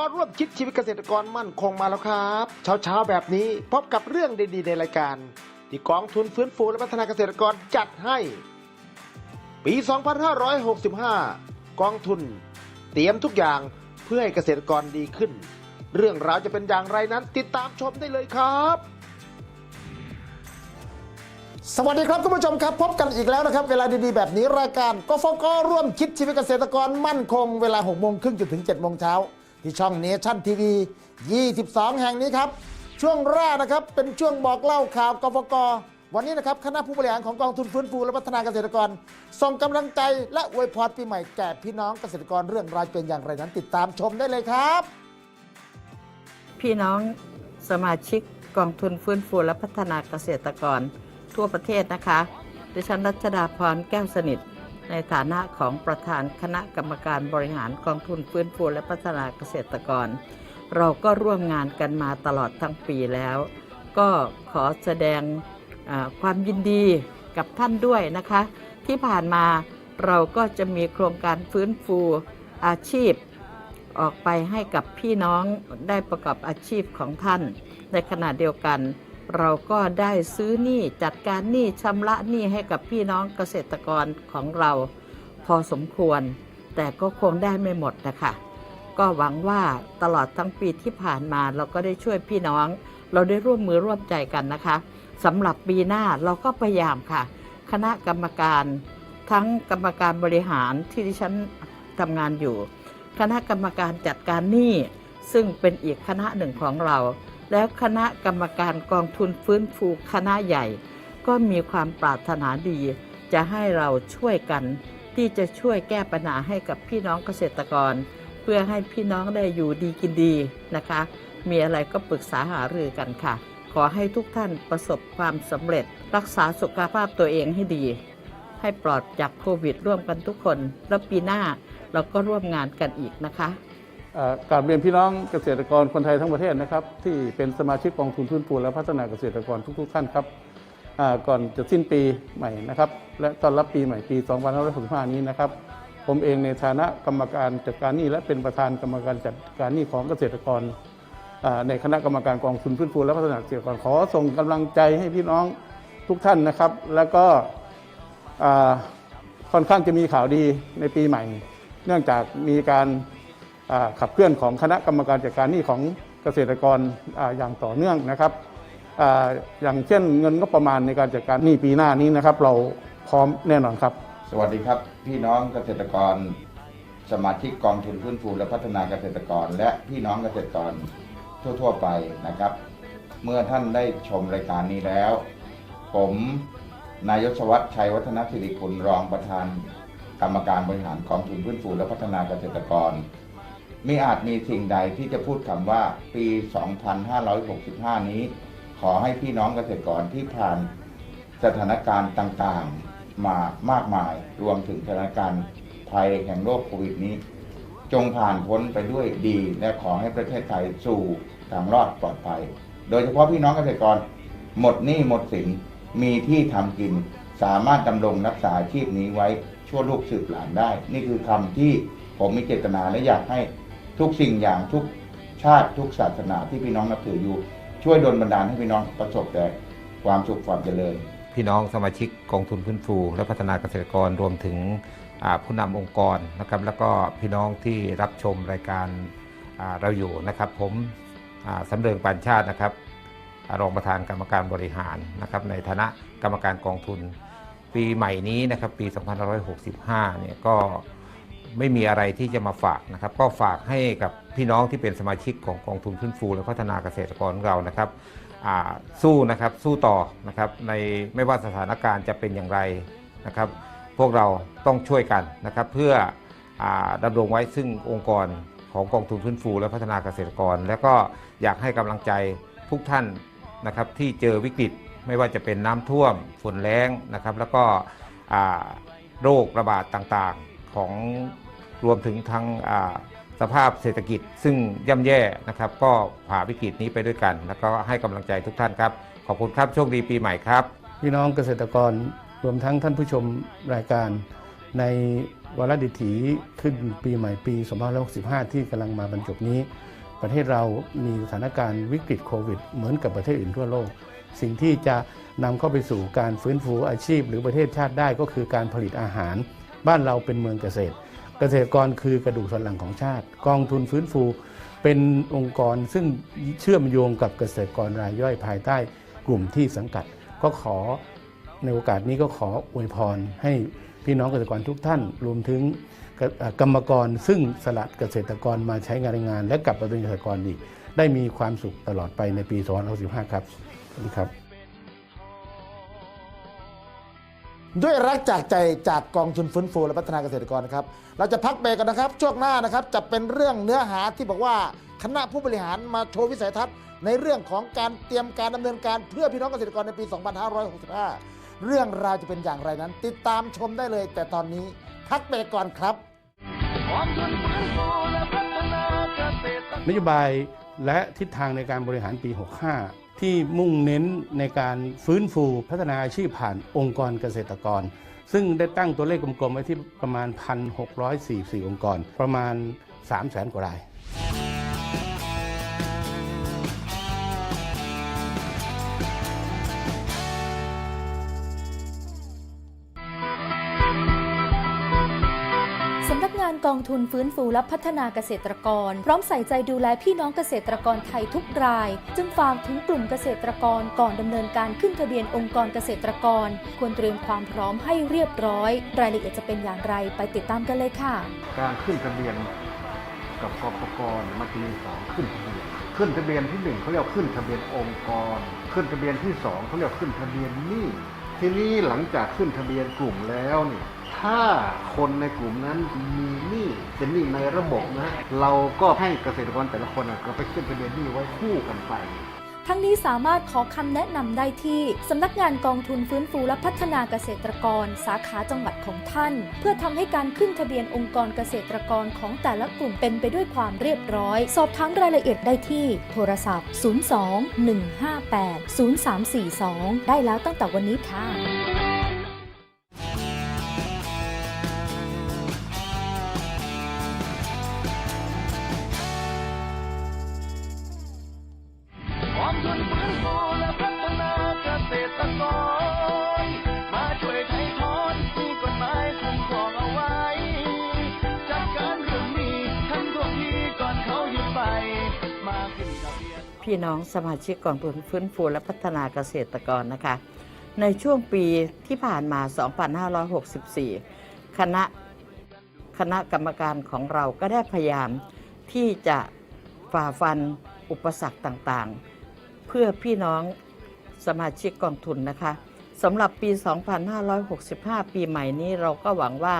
กฟกร่วมคิดชีวิตเกษตรกรมั่นคงมาแล้วครับเช้าเช้าๆแบบนี้พบกับเรื่องดีๆ ในรายการ ที่กองทุนฟื้นฟูและพัฒนาเกษตรกรจัดให้ ปี 2565 กองทุน เตรียมทุกอย่างเพื่อให้เกษตรกรดีขึ้น เรื่องราวจะเป็นอย่างไรนั้นติดตามชมได้เลยครับสวัสดีครับท่านผู้ชมครับ พบกันอีกแล้วนะครับ เวลาดีๆ แบบนี้รายการกฟกร่วมคิดชีวิตเกษตรกรมั่นคง เวลา6โมงครึ่งจนถึง7โมงเช้า ที่ช่องเนชั่นทีวี 22 แห่งนี้ครับ ช่วงแรกนะครับเป็นช่วงบอกเล่าข่าวกฟกวันนี้นะครับคณะผู้บริหารของกองทุนฟื้นฟูและพัฒนาเกษตรกร ส่งกำลังใจและอวยพรปีใหม่แก่พี่น้องเกษตรกรเรื่องราวเป็นอย่างไรนั้น ติดตามชมได้เลยครับ พี่น้องสมาชิกกองทุนฟื้นฟูและพัฒนาเกษตรกร ทั่วประเทศนะคะ ดิฉันรัชดาพรแก้วสนิท ในฐานะของประธานคณะกรรมการบริหารกองทุนฟื้นฟูและพัฒนาเกษตรกร เราก็ร่วมงานกันมาตลอดทั้งปีแล้ว ก็ขอแสดงความยินดีกับท่านด้วยนะคะ ที่ผ่านมาเราก็จะมีโครงการฟื้นฟูอาชีพ ออกไปให้กับพี่น้องได้ประกอบอาชีพของท่าน ในขณะเดียวกัน เราก็ได้ซื้อหนี้จัดการหนี้ชำระหนี้ให้กับพี่น้องเกษตรกรของเราพอสมควร แต่ก็คงได้ไม่หมดนะคะก็หวังว่าตลอดทั้งปีที่ผ่านมาเราก็ได้ช่วยพี่น้อง เราได้ร่วมมือร่วมใจกันนะคะสำหรับปีหน้าเราก็พยายามค่ะ คณะกรรมการทั้งกรรมการบริหารที่ดิฉันทำงานอยู่ คณะกรรมการจัดการหนี้ซึ่งเป็นอีกคณะหนึ่งของเรา แล้วคณะกรรมการกองทุนฟื้นฟูคณะใหญ่ ก็มีความปรารถนาดี จะให้เราช่วยกัน ที่จะช่วยแก้ปัญหาให้กับพี่น้องเกษตรกร เพื่อให้พี่น้องได้อยู่ดีกินดีนะคะ มีอะไรก็ปรึกษาหารือกันค่ะ ขอให้ทุกท่านประสบความสำเร็จ รักษาสุขภาพตัวเองให้ดี ให้ปลอดจากโควิดร่วมกันทุกคน แล้วปีหน้าเราก็ร่วมงานกันอีกนะคะ กราบเรียนพี่น้องเกษตรกรคนไทยทั้งประเทศนะครับ ที่เป็นสมาชิกกองทุนพื้นฟูและพัฒนาเกษตรกรทุกๆท่านครับก่อนจะสิ้นปีใหม่นะครับ และต้อนรับปีใหม่ปี 2565 นี้นะครับ ผมเองในฐานะกรรมการจัดการหนี้และเป็นประธานกรรมการจัดการหนี้ของเกษตรกร ในคณะกรรมการกองทุนพื้นฟูและพัฒนาเกษตรกรขอส่งกำลังใจให้พี่น้องทุกท่านนะครับ แล้วก็ค่อนข้างจะมีข่าวดีในปีใหม่ เนื่องจากมีการ ขับเคลื่อนของคณะกรรมการจัดการหนี้ของเกษตรกรออย่างต่อเนื่องนะครับออย่างเช่นเงินก็ประมาณในการจัดการหนี้ปีหน้านี้นะครับ เราพร้อมแน่นอนครับ สวัสดีครับ พี่น้องเกษตรกร สมาชิกกองทุนฟื้นฟูและพัฒนาเกษตรกร และพี่น้องเกษตรกรทั่ว ๆ ไปนะครับ เมื่อท่านได้ชมรายการนี้แล้ว ผมนายศวัตรชัยวัฒนสิริคุณรองประธาน กรรมการบริหารกองทุนฟื้นฟูและพัฒนาเกษตรกร มิอาจมีสิ่งใดที่จะพูดคำว่าปี 2565 นี้ ขอให้พี่น้องเกษตรกรที่ผ่านสถานการณ์ต่างๆมามากมาย รวมถึงสถานการณ์ภัยแห่งโรคโควิดนี้ จงผ่านพ้นไปด้วยดี และขอให้ประเทศไทยสู่ทางรอดปลอดภัย โดยเฉพาะพี่น้องเกษตรกรหมดหนี้หมดสินมีที่ทำกิน สามารถดำรงรักษาอาชีพนี้ไว้ชั่วลูกสืบหลานได้ นี่คือคำที่ผมมีเจตนาและอยากให้ ทุกสิ่งอย่างทุกชาติทุกศาสนาที่พี่น้องนับถืออยู่ ช่วยดลบันดาลให้พี่น้องประสบแต่ความสุขความเจริญ พี่น้องสมาชิกกองทุนพื้นฟู และพัฒนาเกษตรกรรวมถึงผู้นำองค์กรนะครับแล้วก็พี่น้องที่รับชมรายการเราอยู่นะครับ ผมอ่าสำเริงปานชาตินะครับรองประธานกรรมการบริหารนะครับในฐานะกรรมการกองทุน ปีใหม่นี้นะครับปี 2565 เนี่ยก็ ไม่มีอะไรที่จะมาฝากนะครับ ก็ฝากให้กับพี่น้องที่เป็นสมาชิกของกองทุนพื้นฟูและพัฒนาเกษตรกรเรานะครับสู้นะครับสู้ต่อนะครับในไม่ว่าสถานการณ์จะเป็นอย่างไรนะครับ พวกเราต้องช่วยกันนะครับ เพื่ออดำรงไว้ซึ่งองค์กรของกองทุนฟื้นฟูและพัฒนาเกษตรกร และก็อยากให้กำลังใจทุกท่านนะครับที่เจอวิกฤตไม่ว่าจะเป็นน้ำท่วมฝนแล้งนะครับ แล้วก็โรคระบาดต่างๆ ของรวมถึงทางสภาพเศรษฐกิจ ซึ่งย่ำแย่นะครับ ก็ผ่าวิกฤตนี้ไปด้วยกัน แล้วก็ให้กำลังใจทุกท่านครับ ขอบคุณครับโชคดีปีใหม่ครับ พี่น้องเกษตรกรรวมทั้งท่านผู้ชมรายการในวาระดิถีขึ้นปีใหม่ปี 2565 ที่กำลังมาบรรจบนี้ ประเทศเรามีสถานการณ์วิกฤตโควิด เหมือนกับประเทศอื่นทั่วโลก สิ่งที่จะนำเข้าไปสู่การฟื้นฟูอาชีพ หรือประเทศชาติได้ก็คือการผลิตอาหาร บ้านเราเป็นเมืองเกษตร เกษตรกรคือกระดูกสันหลังของชาติ กองทุนฟื้นฟูเป็นองค์กรซึ่งเชื่อมโยงกับเกษตรกรรายย่อยภายใต้กลุ่มที่สังกัด ก็ขอในโอกาสนี้ก็ขออวยพรให้พี่น้องเกษตรกรทุกท่าน รวมถึงกรรมกรซึ่งสละเกษตรกรมาใช้งานแรงงาน และกลับมาเป็นเกษตรกรอีกได้มีความสุขตลอดไปในปี2565ครับสวัสดีครับ ด้วยรักจากใจจากกองทุนฟื้นฟูและพัฒนาเกษตรกรนะครับ เราจะพักเบรกกันนะครับ ช่วงหน้านะครับจะเป็นเรื่องเนื้อหาที่บอกว่าคณะผู้บริหารมาโชว์วิสัยทัศน์ ในเรื่องของการเตรียมการดำเนินการเพื่อพี่น้องเกษตรกรในปี 2565 เรื่องราวจะเป็นอย่างไรนั้น ติดตามชมได้เลย แต่ตอนนี้พักเบรกก่อนครับนโยบายและทิศทางในการบริหารปี 65 ที่มุ่งเน้นในการฟื้นฟูพัฒนาอาชีพผ่านองค์กรเกษตรกร ซึ่งได้ตั้งตัวเลขกลมๆไว้ที่ประมาณ 1,644 องค์กร ประมาณ 300,000 กว่าราย องทุนฟื้นฟูและพัฒนาเกษตรกร พร้อมใส่ใจดูแลพี่น้องเกษตรกรไทยทุกราย จึงฝากถึงกลุ่มเกษตรกรก่อนดำเนินการขึ้นทะเบียนองค์กรเกษตรกร ควรเตรียมความพร้อมให้เรียบร้อย รายละเอียดจะเป็นอย่างไรไปติดตามกันเลยค่ะ การขึ้นทะเบียนกับกปกรมันจะมีสองขึ้นทะเบียนขึ้นทะเบียนที่หนึ่งเขาเรียกขึ้นทะเบียนองค์กร ขึ้นทะเบียนที่สองเขาเรียกขึ้นทะเบียนหนี้ทีนี้หลังจากขึ้นทะเบียนกลุ่มแล้วเนี่ย ถ้าคนในกลุ่มนั้นมีหนี้เป็นหนี้ในระบบนะ เราก็ให้เกษตรกรแต่ละคนก็ไปขึ้นทะเบียนหนี้ไว้คู่กันไป ทั้งนี้สามารถขอคำแนะนำได้ที่สำนักงานกองทุนฟื้นฟูและพัฒนาเกษตรกร สาขาจังหวัดของท่าน เพื่อทำให้การขึ้นทะเบียนองค์กรเกษตรกรของแต่ละกลุ่มเป็นไปด้วยความเรียบร้อย สอบถามรายละเอียดได้ที่ โทรศัพท์ 02 158 0342 ได้แล้วตั้งแต่วันนี้ค่ะ่น้องสมาชิกกองทุนฟื้นฟูและพัฒนาเกษตรกรนะคะ ในช่วงปีที่ผ่านมา 2564 คณะคณะกรรมการของเราก็ได้พยายามที่จะฝ่าฟันอุปสรรคต่างๆ เพื่อพี่น้องสมาชิกกองทุนนะคะสำหรับปี 2565 ปีใหม่นี้เราก็หวังว่า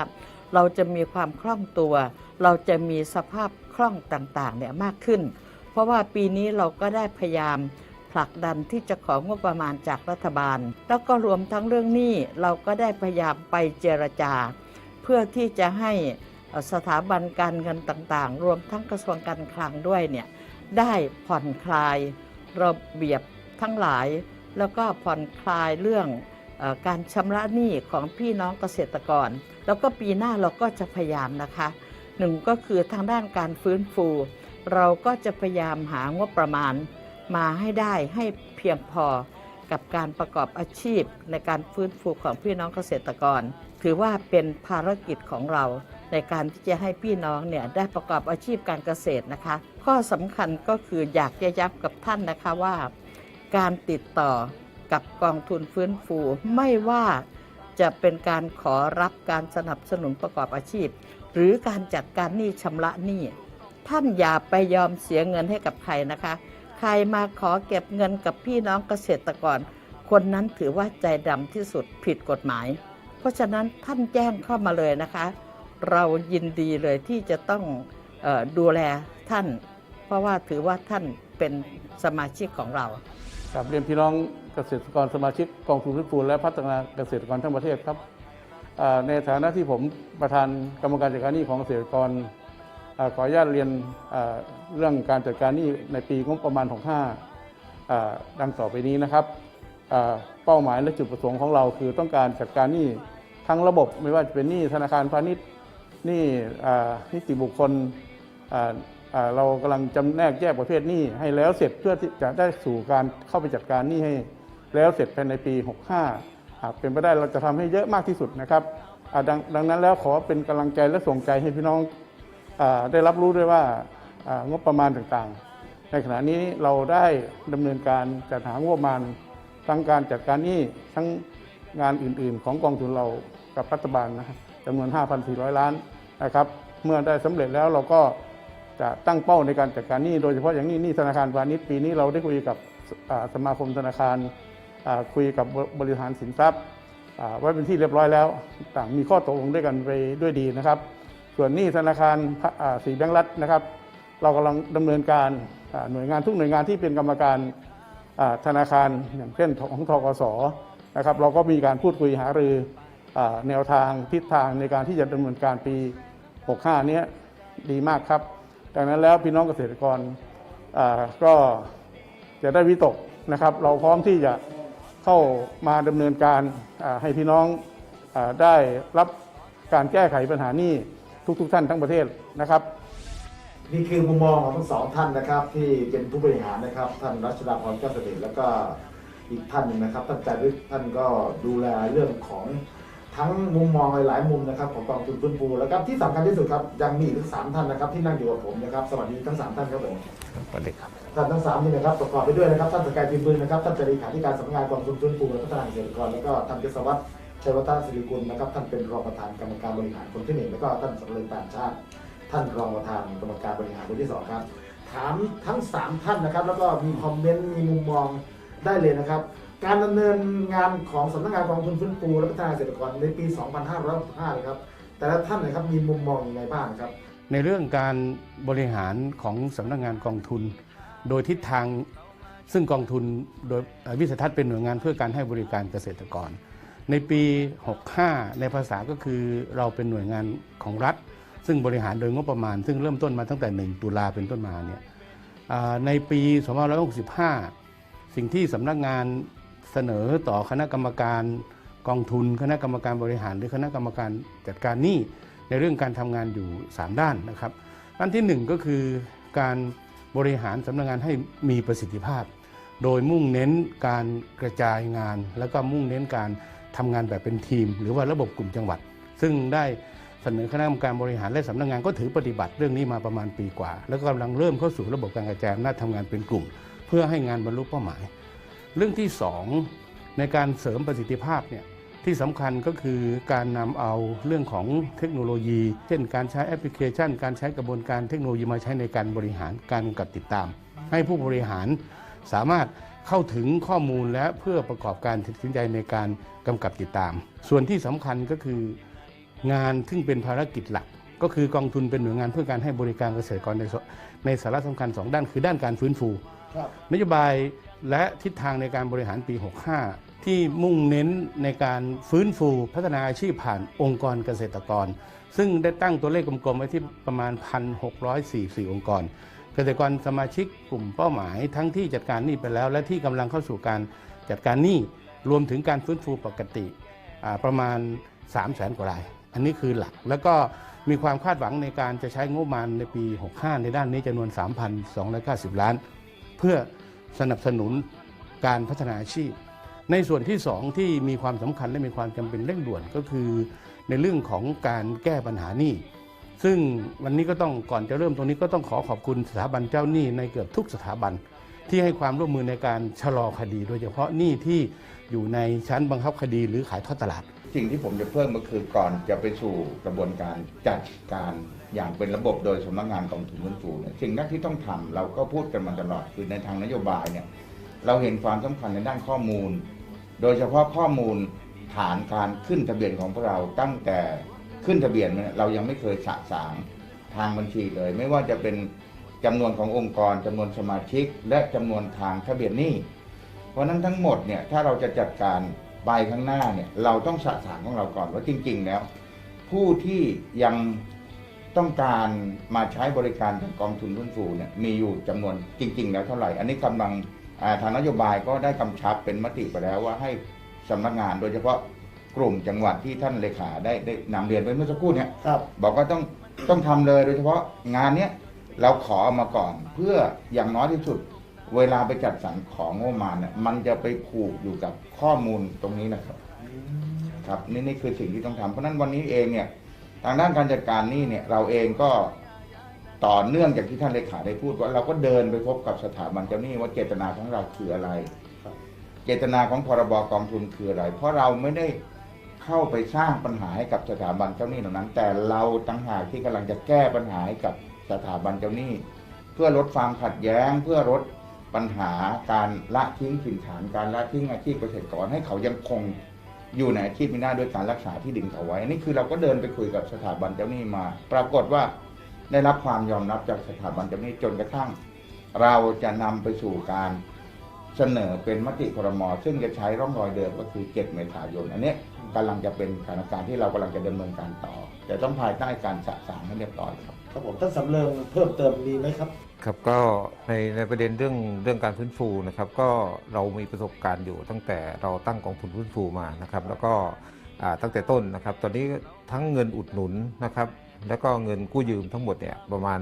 เราจะมีความคล่องตัว เราจะมีสภาพคล่องต่างๆเนี่ยมากขึ้น เพราะว่าปีนี้เราก็ได้พยายามผลักดันที่จะของบประมาณจากรัฐบาล แล้วก็รวมทั้งเรื่องหนี้เราก็ได้พยายามไปเจรจา เพื่อที่จะให้สถาบันการเงินต่างๆ รวมทั้งกระทรวงการคลังด้วยเนี่ยได้ผ่อนคลายระเบียบทั้งหลาย แล้วก็ผ่อนคลายเรื่องอการชำระหนี้ของพี่น้องเกษตรกร แล้วก็ปีหน้าเราก็จะพยายามนะคะหนึ่งก็คือทางด้านการฟื้นฟู เราก็จะพยายามหางบประมาณมาให้ได้ให้เพียงพอกับการประกอบอาชีพในการฟื้นฟูของพี่น้องเกษตรกร ถือว่าเป็นภารกิจของเรา ในการที่จะให้พี่น้องเนี่ยได้ประกอบอาชีพการเกษตรนะคะ ข้อสำคัญก็คืออยากจะย้ำกับท่านนะคะว่า การติดต่อกับกองทุนฟื้นฟูไม่ว่าจะเป็นการขอรับการสนับสนุนประกอบอาชีพ หรือการจัดการหนี้ชำระหนี้ ท่านอย่าไปยอมเสียเงินให้กับใครนะคะ ใครมาขอเก็บเงินกับพี่น้องเกษตรกร คนนั้นถือว่าใจดำที่สุดผิดกฎหมาย เพราะฉะนั้นท่านแจ้งเข้ามาเลยนะคะ เรายินดีเลยที่จะต้องออดูแลท่าน เพราะว่าถือว่าท่านเป็นสมาชิกของเรากับเรียนพี่น้องเกษตรกรสมาชิกกองทุนฟื้นฟูและพัฒนาเกษตรกรทั้งประเทศครับในฐานะที่ผมประธานกรรมการจัดการหนี้ของเกษตรกร ขออนุญาตเรียนเรื่องการจัดการหนี้ในปีงบประมาณ 65อ่าดังต่อไปนี้นะครับ เป้าหมายและจุดประสงค์ของเราคือต้องการจัดการหนี้ทั้งระบบไม่ว่าจะเป็นหนี้ธนาคารพาณิชย์หนี้อ่นิติบุคคลเรากำลังจำแนกแยกประเภทหนี้ให้แล้วเสร็จเพื่อที่จะได้สู่การเข้าไปจัดการหนี้ให้ แล้วเสร็จภายในปี 65หากเป็นไปได้เราจะทำให้เยอะมากที่สุดนะครับดงดังนั้นแล้วขอเป็นกำลังใจและส่งใจให้พี่น้อง ได้รับรู้ด้วยว่างบประมาณต่างๆ ในขณะนี้เราได้ดำเนินการจัดหางบประมาณทั้งการจัดการหนี้ทั้งงานอื่นๆ ของกองทุนเรากับรัฐบาลนะครับจำนวน 5,400 ล้านนะครับ เมื่อได้สำเร็จแล้วเราก็จะตั้งเป้าในการจัดการหนี้โดยเฉพาะอย่างนี้หนี้ธนาคารพาณิชย์ปีนี้เราได้คุยกับสมาคมธนาคารคุยกับบริหารสินทรัพย์อ่าไว้เป็นที่เรียบร้อยแล้ว ต่างมีข้อตกลงด้วยกันไปด้วยดีนะครับ ส่วนหนี้ธนาคารสีแบงก์รัฐนะครับ เรากำลังดำเนินการหน่วยงานทุกหน่วยงานที่เป็นกรรมการธนาคารอย่างเช่นของทกสนะครับ เราก็มีการพูดคุยหารือแนวทางทิศทางในการที่จะดำเนินการปี 65 นี้ดีมากครับดังนั้นแล้วพี่น้องเกษตรกรก็จะได้วิตกนะครับ เราพร้อมที่จะเข้ามาดำเนินการให้พี่น้องอได้รับการแก้ไขปัญหานี้ ทุกๆทท่านทั้งประเทศนะครับนี่คือมุมมองของทั้งสองท่านนะครับที่เป็นผู้บริหารนะครับ ท่านรัชดาพรแก้วเสด็จแล้วก็อีกท่านหนึงนะครับท่านจารึกท่านก็ดูแลเรื่องของทั้งมุมมองหลายๆมุมนะครับของกองทุนฟื้นฟูแล้วก็ที่สำคัญที่สุดครับยังมีอีกถึงสามท่านนะครับที่นั่งอยู่กับผมนะครับสวัสดีทั้งสามท่านครับผมสวัสดีครับท่านทั้งสามนี่นะครับประกอบไปด้วยนะครับท่านสกายพิมพ์ปืนนะครับท่านเป็นเลขาธิการสำนักงานกองทุนฟื้นฟูและพัฒนาเกษตรกรแล้วก็ท่านเกษวัตร ชัยวัฒน์สิริกุลนะครับ ท่านเป็นรองประธานกรรมการบริหารคนที่หนึ่งแล้วก็ท่านสำเร็จต่างชาติ ท่านรองประธานกรรมการบริหารคนที่สองครับ ถามทั้งสามท่านนะครับ แล้วก็มีคอมเมนต์มีมุมมองได้เลยนะครับ การดำเนินงานของสำนักงานกองทุนฟื้นฟูและพัฒนาเกษตรกรในปี 2565เลยครับแต่ละท่านนะครับมีมุมมองยังไงบ้างครับ ในเรื่องการบริหารของสำนักงานกองทุน โดยทิศทางซึ่งกองทุนโดยวิสัยทัศน์เป็นหน่วยงานเพื่อการให้บริการเกษตรกร ในปี 65 ในภาษาก็คือเราเป็นหน่วยงานของรัฐ ซึ่งบริหารโดยงบประมาณ ซึ่งเริ่มต้นมาตั้งแต่ 1 ตุลาเป็นต้นมาเนี่ยอ่าในปี2565 สิ่งที่สำนักงานเสนอต่อคณะกรรมการกองทุน คณะกรรมการบริหารหรือคณะกรรมการจัดการหนี้ในเรื่องการทำงานอยู่ 3 ด้านนะครับด้านทีหนึ่1 ก็คือการบริหารสำนักงานให้มีประสิทธิภาพ โดยมุ่งเน้นการกระจายงาน แล้วก็มุ่งเน้นการ ทำงานแบบเป็นทีม หรือว่าระบบกลุ่มจังหวัด ซึ่งได้เสนอคณะกรรมการบริหารและสำนักงานก็ถือปฏิบัติเรื่องนี้มาประมาณปีกว่า แล้วก็กำลังเริ่มเข้าสู่ระบบการกระจายอำนาจทำงานเป็นกลุ่ม เพื่อให้งานบรรลุเป้าหมาย เรื่องที่สองในการเสริมประสิทธิภาพเนี่ยที่สำคัญก็คือการนำเอาเรื่องของเทคโนโลยี เช่นการใช้แอปพลิเคชัน การใช้กระบวนการเทคโนโลยีมาใช้ในการบริหารการกำกับติดตาม ให้ผู้บริหารสามารถ เข้าถึงข้อมูลและเพื่อประกอบการตัดสินใจในการกำกับติดตาม ส่วนที่สำคัญก็คืองานซึ่งเป็นภารกิจหลัก ก็คือกองทุนเป็นหน่วยงานเพื่อการให้บริการเกษตรกรในสในสาระสำคัญสองด้านคือด้านการฟื้นฟูครับนโยบายและทิศทางในการบริหารปี 65 ที่มุ่งเน้นในการฟื้นฟูพัฒนาอาชีพผ่านองค์กรเกษตรกร ซึ่งได้ตั้งตัวเลขกลมๆไว้ที่ประมาณ 1,644 องค์กร เกษตรกรสมาชิกกลุ่มเป้าหมายทั้งที่จัดการหนี้ไปแล้ว และที่กำลังเข้าสู่การจัดการหนี้รวมถึงการฟื้นฟูปกติประมาณ 3 0 0แสนกว่าราย อันนี้คือหลัก แล้วก็มีความคาดหวังในการจะใช้งบประมาณในปี 65 ในด้านนี้จำนวน 3,290 ล้าน เพื่อสนับสนุนการพัฒนาอาชีพ ในส่วนที่สองที่มีความสำคัญและมีความจำเป็นเร่งด่วนก็คือ ในเรื่องของการแก้ปัญหาหนี้ ซึ่งวันนี้ก็ต้องก่อนจะเริ่มตรงนี้ก็ต้องขอขอบคุณสถาบันเจ้าหนี้ในเกือบทุกสถาบัน ที่ให้ความร่วมมือในการชะลอคดี โดยเฉพาะหนี้ที่อยู่ในชั้นบังคับคดีหรือขายทอดตลาด สิ่งที่ผมจะเพิ่มก็คือก่อนจะไปสู่กระบวนการจัดการอย่างเป็นระบบโดยสำนักงานกองทุนฟื้นฟูเนี่ยสิ่งแรกที่ต้องทำเราก็พูดกันมาตลอดคือในทางนโยบายเนี่ยเราเห็นความสำคัญในด้านข้อมูล โดยเฉพาะข้อมูลฐานการขึ้นทะเบียนของพวกเราตั้งแต่ ขึ้นทะเบียนเรายังไม่เคยสะสางทางบัญชีเลย ไม่ว่าจะเป็นจำนวนขององค์กรจำนวนสมาชิก และจำนวนทางทะเบียนหนี้เพราะนั้นทั้งหมดเนี่ยถ้าเราจะจัดการไปข้างหน้าเนี่ยเราต้องสะสางของเราก่อนว่าจริง ๆ แล้ว ผู้ที่ยังต้องการมาใช้บริการจากกองทุนฟื้นฟูเนี่ยมีอยู่จำนวนจริง ๆ แล้วเท่าไหร่ อันนี้กำลังทางนโยบายก็ได้กำชับเป็นมติไปแล้วว่าให้สำนักงานโดยเฉพาะ กลุ่มจังหวัดที่ท่านเลขาได้ได้นำเรียนไปเมื่อสักครู่เนี่ยครับ บอกว่าต้องต้องทำเลยโดยเฉพาะงานเนี้ยเราขอมาก่อน เพื่ออย่างน้อยที่สุด เวลาไปจัดสรรของงบประมาณเนี่ยมันจะไปผูกอยู่กับข้อมูลตรงนี้นะครับ ครับนี่นี่คือสิ่งที่ต้องทำเพราะฉะนั้นวันนี้เองเนี่ยทางด้านการจัดการหนี่เนี่ยเราเองก็ต่อเนื่องจากที่ท่านเลขาได้พูดว่าเราก็เดินไปพบกับสถาบันเจ้าหนี้ว่าเจตนาของเราคืออะไรเจตนาของพรบกองทุนคืออะไร เพราะเราไม่ได้ เข้าไปสร้างปัญหาให้กับสถาบันเจ้าหนี้เหล่านั้น แต่เราตั้งหากที่กำลังจะแก้ปัญหาให้กับสถาบันเจ้าหนี้ เพื่อลดความขัดแย้ง เพื่อลดปัญหาการละทิ้งถิ่นฐานการละทิ้งอาชีพเกษตรกรให้เขายังคงอยู่ในอาชีพนี้ได้ด้วยการรักษาที่ดินเขาไว้ นี่คือเราก็เดินไปคุยกับสถาบันเจ้าหนี้มา ปรากฏว่าได้รับความยอมรับจากสถาบันเจ้าหนี้จนกระทั่ง เราจะนำไปสู่การ เสนอเป็นมติครมซึ่งจะใช้ร่องรอยเดิมก็คือ 7 เมษายน อันเนี้ยกำลังจะเป็นสถานการณ์ที่เรากำลังจะดำเนินการต่อ แต่ต้องภายใต้การสะสางให้เรียบร้อยครับครับผมท่านสำเริงเพิ่มเติมมีไหมครับ ครับก็ในในประเด็นเรื่องเรื่องการฟื้นฟูนะครับ ก็เรามีประสบการณ์อยู่ตั้งแต่เราตั้งกองทุนฟื้นฟูมานะครับ แล้วก็อ่าตั้งแต่ต้นนะครับ ตอนนี้ทั้งเงินอุดหนุนนะครับ แล้วก็เงินกู้ยืมทั้งหมดเนี่ยประมาณ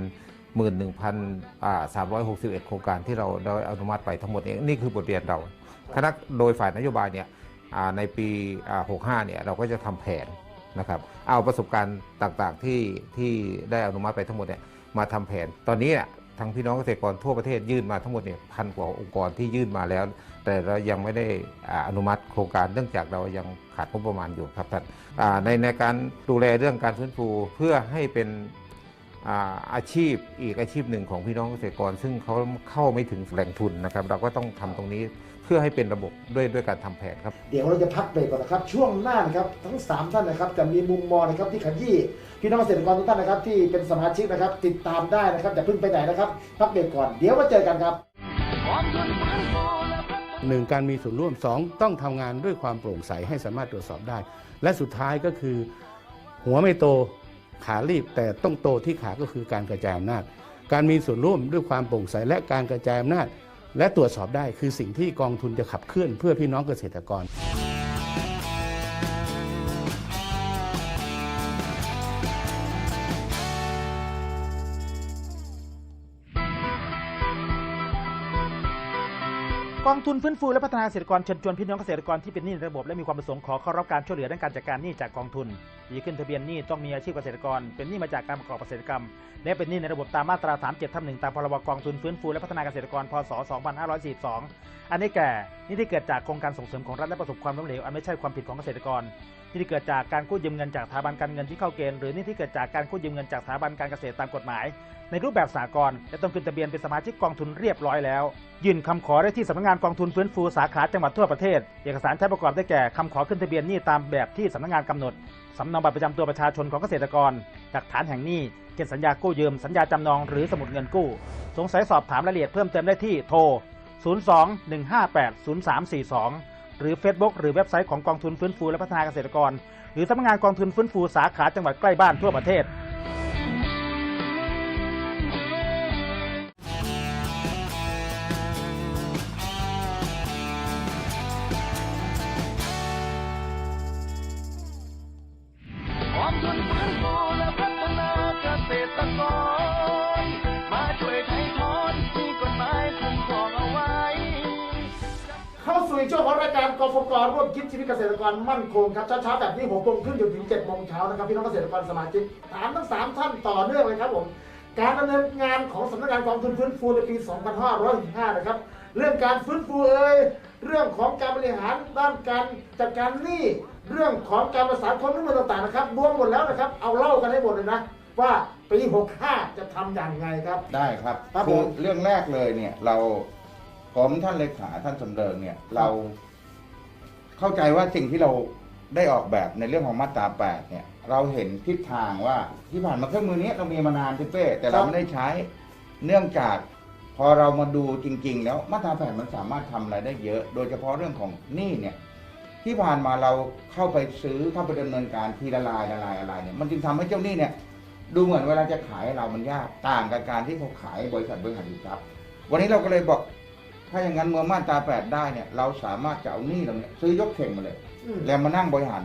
11,361 โครงการที่เราได้อนุมัติไปทั้งหมดเองนี่คือบทเรียนเราคณะโดยฝ่ายนโยบายเนี่ยในปี 65 เนี่ยเราก็จะทำแผนนะครับเอาประสบการณ์ต่างๆที่ที่ได้อนุมัติไปทั้งหมดเนี่ยมาทำแผน ตอนนี้เนี่ยทางพี่น้องเกษตรกรทั่วประเทศยื่นมาทั้งหมดเนี่ยพันกว่าองค์กรที่ยื่นมาแล้ว แต่เรายังไม่ได้อนุมัติโครงการเนื่องจากเรายังขาดงบประมาณอยู่ครับท่านอ่ในในการดูแลเรื่องการฟื้นฟูเพื่อให้เป็น อ่าอาชีพอีกอาชีพหนึ่งของพี่น้องเกษตรกร ซึ่งเขาเข้าไม่ถึงแหล่งทุนนะครับ เราก็ต้องทำตรงนี้เพื่อให้เป็นระบบด้วยด้วยการทำแผนครับ เดี๋ยวเราจะพักเบรกก่อนนะครับ ช่วงหน้านะครับทั้ง 3 ท่านนะครับจะมีมุมมองนะครับที่ขยี้พี่น้องเกษตรกรทุกท่านนะครับที่เป็นสมาชิกนะครับ ติดตามได้นะครับอย่าเพิ่งไปไหนนะครับ พักเบรกก่อนเดี๋ยวมาเจอกันครับกองทุนฟื้นฟูและพัฒนาหนึ่งการมีส่วนร่วมสองต้องทำงานด้วยความโปร่งใสให้สามารถตรวจสอบได้ และสุดท้ายก็คือ หัวไม่โต ขารีบแต่ต้องโตที่ขาก็คือการกระจายอำนาจ การมีส่วนร่วมด้วยความโปร่งใสและการกระจายอำนาจ และตรวจสอบได้คือสิ่งที่กองทุนจะขับเคลื่อนเพื่อพี่น้องเกษตรกร ทุนฟื้นฟูและพัฒนาเกษตรกรเชิญชวนพี่น้องเกษตรกรที่เป็นหนี้ในระบบและมีความประสงค์ขอเข้ารับการช่วยเหลือด้านการจัดการหนี้จากกองทุนดีขึ้นทะเบียนหนี้ต้องมีอาชีพเกษตรกร เป็นหนี้มาจากการประกอบเกษตรกรรม และเป็นหนี้ในระบบตามมาตรา 37ทับหนึ่งตามพรบกองทุนฟื้นฟูและพัฒนาเกษตรกรพศ 2542 อันนี้แก่หนี่ที่เกิดจากโครงการส่งเสริมของรัฐและประสบความล้มเหลวอันไม่ใช่ความผิดของเกษตรกรหนี่ที่เกิดจากการกู้ยืมเงินจากสถาบันการเงินที่เข้าเกณฑ์หรือหนี่ที่เกิดจากการกู้ยืมเงินจากสถาบันการเกษตรตามกฎหมาย ในรูปแบบสากลและต้องขึ้นทะเบียนเป็นสมาชิกกองทุนเรียบร้อยแล้ว ยื่นคำขอได้ที่สำนักงานกองทุนฟื้นฟูสาขาจังหวัดทั่วประเทศ เอกสารใช้ประกอบได้แก่คำขอขึ้นทะเบียนหนี้ตามแบบที่สำนักงานกำหนดสำเนาบัตรประจำตัวประชาชนของเกษตรกร หลักฐานแห่งหนี้เช่นสัญญากู้ยืม สัญญาจำนอง หรือสมุดเงินกู้ สงสัยสอบถามรายละเอียดเพิ่มเติมได้ที่โทร 02-158-0342 หรือ Facebook หรือเว็บไซต์ของกองทุนฟื้นฟูและพัฒนาเกษตรกร หรือสำนักงานกองทุนฟื้นฟูสาขาจังหวัดใกล้บ้านทั่วประเทศ ร่วมคิดชีวิตเกษตรกรมั่นคงครับเช้าๆแบบนี้หกโมงครึ่งจนถึงเจ็ดโมงเช้านะครับพี่น้องเกษตรกรสมาชิกถามทั้งสามท่านต่อเนื่องเลยครับผมการดำเนินงานของสำนักงานกองทุนฟื้นฟูในปี 2565 นะครับ เรื่องการฟื้นฟูเอ่ยเรื่องของการบริหารด้านการจัดการหนี้เรื่องของการประสานความร่วมมือต่างๆนะครับรวมหมดแล้วนะครับเอาเล่ากันให้หมดเลยนะว่าปี 65 จะทำอย่างไงครับ ได้ครับครับคือผม เรื่องแรกเลยเนี่ยเราผมท่านเลขาท่านสำเริงเนี่ยเรา เข้าใจว่าสิ่งที่เราได้ออกแบบในเรื่องของมาตราแปดเนี่ย เราเห็นทิศทางว่าที่ผ่านมาเครื่องมือนี้เรามีมานานพี่เป้แต่เราไม่ได้ใช้ เนื่องจากพอเรามาดูจริง ๆ แล้วมาตราแผ่นมันสามารถทำอะไรได้เยอะ โดยเฉพาะเรื่องของหนี้เนี่ย ที่ผ่านมาเราเข้าไปซื้อเข้าไปดำเนินการทีละลายละลายละลายเนี่ยมันจึงทำให้เจ้าหนี้เนี่ย ดูเหมือนเวลาจะขายเรามันยากต่างกับการที่เขาขายบริษัทบริหารทรัพย์วันนี้เราก็เลยบอก ถ้าอย่างนั้นเมื่อมาตราแปดได้เนี่ยเราสามารถจะเอาหนี้เราเนี่ยซื้อยกเข่งมาเลย อืมแล้วมานั่งบริหาร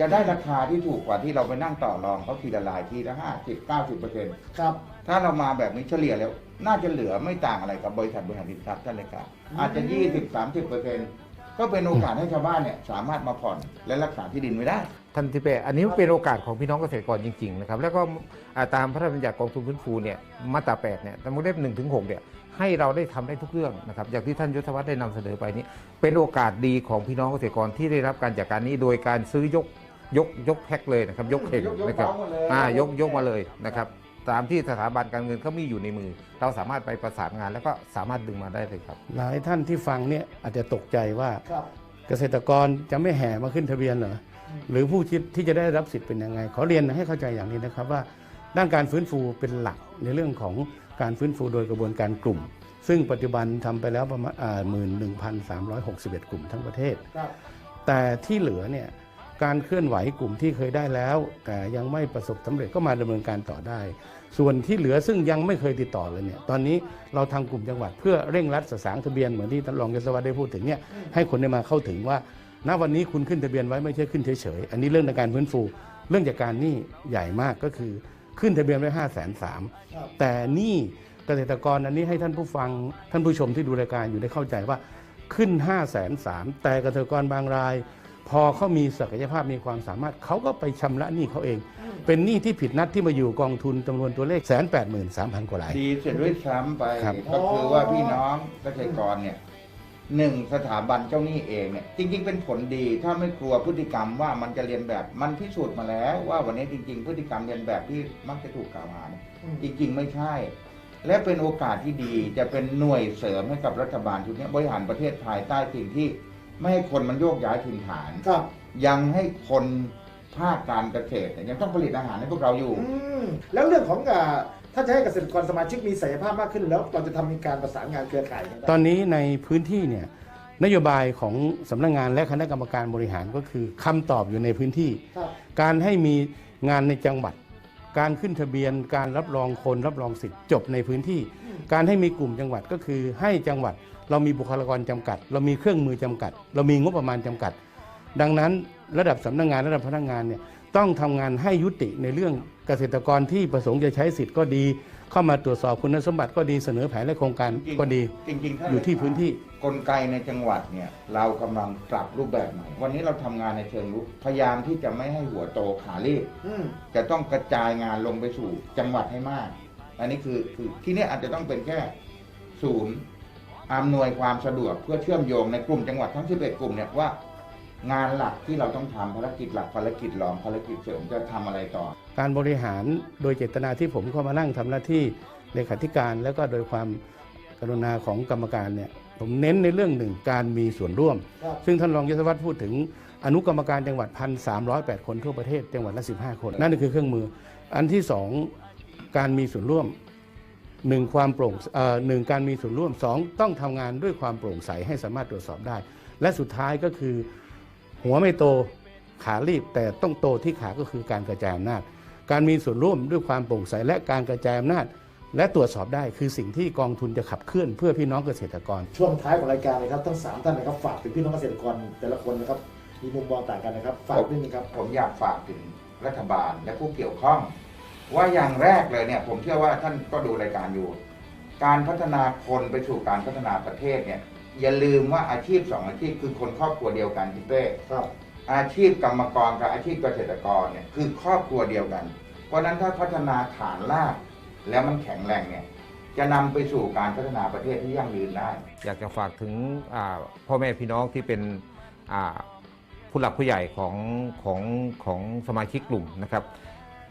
จะได้ราคาที่ถูกกว่าที่เราไปนั่งต่อรองเขาทีละลายทีละห้าสิบเก้าสิบเปอร์เซ็นต์ครับ ถ้าเรามาแบบนี้เฉลี่ยแล้ว น่าจะเหลือไม่ต่างอะไรกับบริษัทบริหารหลักทรัพย์ท่านเลยครับอาจจะยี่สิบสามสิบเปอร์เซ็นต์ก็เป็นโอกาสให้ชาวบ้านเนี่ยสามารถมาผ่อนและรักษาที่ดินไว้ได้ ท่านทิเป้อันนี้เป็นโอกาสของพี่น้องเกษตรกรจริงๆนะครับแล้วก็อ่าตามพระราชบัญญัติกองทุนฟื้นฟูเนี่ยมาตรา8เนี่ยตามวงเล็บ1ถึง6เนี่ย ให้เราได้ทำได้ทุกเรื่องนะครับอย่างที่ท่านยศวัฒน์ได้นำเสนอไปนี้ เป็นโอกาสดีของพี่น้องเกษตรกรที่ได้รับการจัดการนี้โดยการซื้อยกยกยกแพ็คเลยนะครับ ยกเข่งยกยกนะครับเหมาหมดเลยอ่ายกยกมาเลยนะครับตามที่สถาบันการเงินเขามีอยู่ในมือ เราสามารถไปประสานงานแล้วก็สามารถดึงมาได้เลยครับ หลายท่านที่ฟังเนี่ยอาจจะตกใจว่าครับเกษตรกรจะไม่แห่มาขึ้นทะเบียนเหรอหรือผู้ที่ที่จะได้รับสิทธิ์เป็นยังไง ขอเรียนให้เข้าใจอย่างนี้นะครับว่า ด้านการฟื้นฟูเป็นหลักในเรื่องของ การฟื้นฟูโดยกระบวนการกลุ่ม ซึ่งปัจจุบันทำไปแล้วประมาณหมื่นหนึ่งพันสามร้อยหกสิบเอ็ดกลุ่มทั้งประเทศครับแต่ที่เหลือเนี่ยการเคลื่อนไหวกลุ่มที่เคยได้แล้ว แต่ยังไม่ประสบสำเร็จก็มาดำเนินการต่อได้ ส่วนที่เหลือซึ่งยังไม่เคยติดต่อเลยเนี่ยตอนนี้เราทางกลุ่มจังหวัดเพื่อเร่งรัดสสางทะเบียนเหมือนที่ท่านรองยศวัฒน์ได้พูดถึงเนี่ยให้คนได้มาเข้าถึงว่าณวันนี้คุณขึ้นทะเบียนไว้ไม่ใช่ขึ้นเฉยๆอันนี้เรื่องในการฟื้นฟู เรื่องจากการหนี้ใหญ่มากก็คือ ขึ้นทะเบียนไว้ห้าแสนสามครับแต่หนี้เกษตรกรอันนี้ให้ท่านผู้ฟังท่านผู้ชมที่ดูรายการอยู่ได้เข้าใจว่าขึ้น5้าแสนสามแต่เกษตรกรบางราย พอเขามีศักยภาพมีความสามารถเขาก็ไปชำระหนี้เขาเอง เป็นหนี้ที่ผิดนัดที่มาอยู่กองทุนจำนวนตัวเลขแสนแปดหมื่นสามพันกว่าลายดีเสร็จด้วยซ้ำไปครับก็คือว่าพี่น้องเกษตรกรเนี่ย หนึ่งสถาบันเจ้าหนี้เองเนี่ยจริง ๆ เป็นผลดีถ้าไม่กลัวพฤติกรรมว่ามันจะเรียนแบบมันพิสูจน์มาแล้ว ว่าวันนี้จริง ๆ พฤติกรรมเรียนแบบที่มักจะถูกกล่าวหาเนี่ยอืมจริง ๆ ไม่ใช่ และเป็นโอกาสที่ดีจะเป็นหน่วยเสริมให้กับรัฐบาลชุดนี้บริหารประเทศภายใต้สิ่งที่ไม่ให้คนมันโยกย้ายถิ่นฐานครับยังให้คนภาคการเกษตรเนี่ยยังต้องผลิตอาหารให้พวกเราอยู่อืมแล้วเรื่องของอ่า ถ้าจะให้เกษตรกรสมาชิกมีศักยภาพมากขึ้นแล้วเราจะทำมีการประสานงานเครือข่ายกันได้ตอนนี้ในพื้นที่เนี่ยนโยบายของสำนักงานและคณะกรรมการบริหารก็คือคำตอบอยู่ในพื้นที่ ครับการให้มีงานในจังหวัด การขึ้นทะเบียน การรับรองคนรับรองสิทธิ์จบในพื้นที่ การให้มีกลุ่มจังหวัดก็คือให้จังหวัดเรามีบุคลากรจำกัด เรามีเครื่องมือจำกัด เรามีงบประมาณจำกัด ดังนั้นระดับสำนักงานระดับพนักงานเนี่ยต้องทำงานให้ยุติในเรื่อง เกษตรกรที่ประสงค์จะใช้สิทธิ์ก็ดี เข้ามาตรวจสอบคุณสมบัติก็ดีเสนอแผนและโครงการก็ดี จริงๆถ้าอยู่ที่พื้นที่กลไกในจังหวัดเนี่ยเรากำลังปรับรูปแบบใหม่ วันนี้เราทำงานในเชิงรุกพยายามที่จะไม่ให้หัวโตขาลีบอืมจะต้องกระจายงานลงไปสู่จังหวัดให้มาก อันนี้คือคือที่เนี้อาจจะต้องเป็นแค่ศูนย์อำนวยความสะดวกเพื่อเชื่อมโยงในกลุ่มจังหวัดทั้ง 11 กลุ่มเนี่ยว่า งานหลักที่เราต้องทำภารกิจหลักภารกิจรองภารกิจเสริมจะทำอะไรต่อ การบริหารโดยเจตนาที่ผมเข้ามานั่งทำหน้าที่เลขาธิการ แล้วก็โดยความกรุณาของกรรมการเนี่ยผมเน้นในเรื่องหนึ่งการมีส่วนร่วมครับซึ่งท่านรองยศวัตรพูดถึงอนุกรรมการจังหวัดพันสามร้อยแปดคนทั่วประเทศจังหวัดละสิบห้าคน นั่นคือเครื่องมือ อันที่สองการมีส่วนร่วมหนึ่งความโปร่งเอ่อหนึ่งการมีส่วนร่วมสองต้องทำงานด้วยความโปร่งใสให้สามารถตรวจสอบได้ และสุดท้ายก็คือ หัวไม่โตขารีบแต่ต้องโตที่ขาก็คือการกระจายอำนาจ การมีส่วนร่วมด้วยความโปร่งใสและการกระจายอำนาจ และตรวจสอบได้คือสิ่งที่กองทุนจะขับเคลื่อนเพื่อพี่น้องเกษตรกร ช่วงท้ายของรายการนะครับทั้งสามท่านนะครับฝากถึงพี่น้องเกษตรกรแต่ละคนนะครับมีมุมมองต่างกันนะครับฝากนิดนึงครับผมอยากฝากถึงรัฐบาลและผู้เกี่ยวข้อง ว่าอย่างแรกเลยเนี่ยผมเชื่อว่าท่านก็ดูรายการอยู่ การพัฒนาคนไปสู่การพัฒนาประเทศเนี่ย อย่าลืมว่าอาชีพสองอาชีพคือคนครอบครัวเดียวกันพี่เป้ครับอาชีพกรรมกรกับอาชีพเกษตรกรเนี่ยคือครอบครัวเดียวกัน เพราะฉะนั้นถ้าพัฒนาฐานรากแล้วมันแข็งแรงเนี่ยจะนำไปสู่การพัฒนาประเทศที่ยั่งยืนได้ อยากจะฝากถึงอ่าพ่อแม่พี่น้องที่เป็นอ่าผู้หลักผู้ใหญ่ของของของสมาชิกกลุ่มนะครับ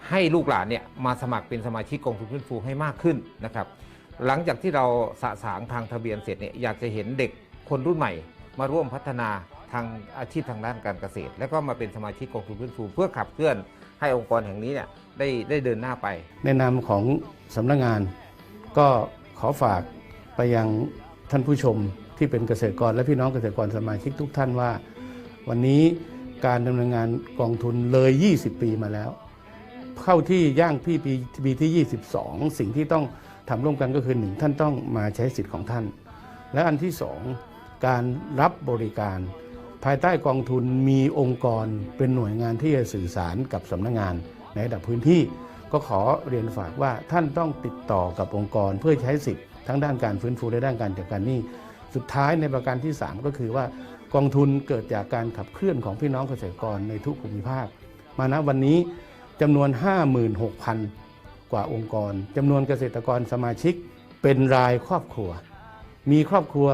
ให้ลูกหลานเนี่ยมาสมัครเป็นสมาชิกกองทุนฟื้นฟูให้มากขึ้นนะครับ หลังจากที่เราสะสางทางทะเบียนเสร็จเนี่ยอยากจะเห็นเด็กคนรุ่นใหม่ มาร่วมพัฒนาทางอาชีพทางด้านการเกษตร แล้วก็มาเป็นสมาชิกกองทุนฟื้นฟูเพื่อขับเคลื่อนให้องค์กรแห่งนี้เนี่ยได้ได้เดินหน้าไป ในนามของสำนักงาน ก็ขอฝากไปยังท่านผู้ชมที่เป็นเกษตรกรและพี่น้องเกษตรกรสมาชิกทุกท่านว่า วันนี้การดำเนินงานกองทุนเลย 20 ปีมาแล้ว เข้าที่ย่างพี่ปีปีที่ 22 สิ่งที่ต้อง ทำร่วมกันก็คือหนึ่งท่านต้องมาใช้สิทธิ์ของท่าน และอันที่สองการรับบริการ ภายใต้กองทุนมีองค์กรเป็นหน่วยงานที่จะสื่อสารกับสำนักงานในระดับพื้นที่ ก็ขอเรียนฝากว่าท่านต้องติดต่อกับองค์กรเพื่อใช้สิทธิ์ทั้งด้านการฟื้นฟูและด้านการจัดการหนี้สุดท้ายในประการที่ 3 ก็คือว่ากองทุนเกิดจากการขับเคลื่อนของพี่น้องเกษตรกรในทุกภูมิภาค มาณวันนี้จำนวน 56,000 กว่าองค์กรจำนวนเกษตรกรสมาชิกเป็นรายครอบครัว มีครอบครัว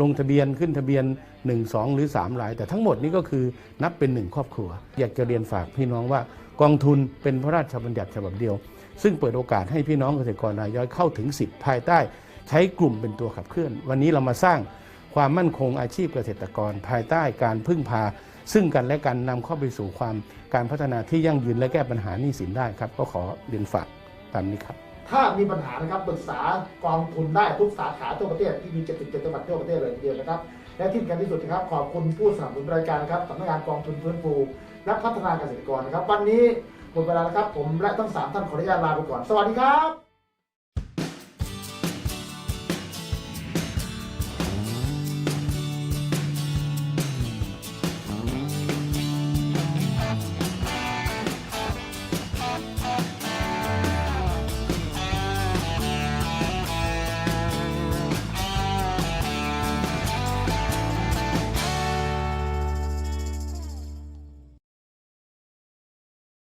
ลงทะเบียนขึ้นทะเบียน 1 2 หรือ 3 ราย แต่ทั้งหมดนี้ก็คือนับเป็นหนึ่งครอบครัว อยากจะเรียนฝากพี่น้องว่ากองทุนเป็นพระราชบัญญัติฉบับเดียว ซึ่งเปิดโอกาสให้พี่น้องเกษตรกรรายย่อยเข้าถึงสิทธิ์ภายใต้ ใช้กลุ่มเป็นตัวขับเคลื่อน วันนี้เรามาสร้างความมั่นคงอาชีพเกษตรกร ภายใต้การพึ่งพา ซึ่งกันและกันนำเข้าไปสู่ความการพัฒนาที่ยั่งยืนและแก้ปัญหาหนี้สินได้ครับ ก็ขอเรียนฝาก แบบนี้ครับ ถ้ามีปัญหานะครับปรึกษากองทุนได้ทุกสาขาทั่วประเทศที่มี 77 จังหวัดทั่วประเทศเลยทีเดียวนะครับ และที่สำคัญที่สุดนะครับขอบคุณผู้สนับสนุนรายการนะครับสำนักงานกองทุนฟื้นฟูและพัฒนาเกษตรกรนะครับ วันนี้หมดเวลาแล้วครับผมและทั้งสามท่านขออนุญาตลาไปก่อน สวัสดีครับ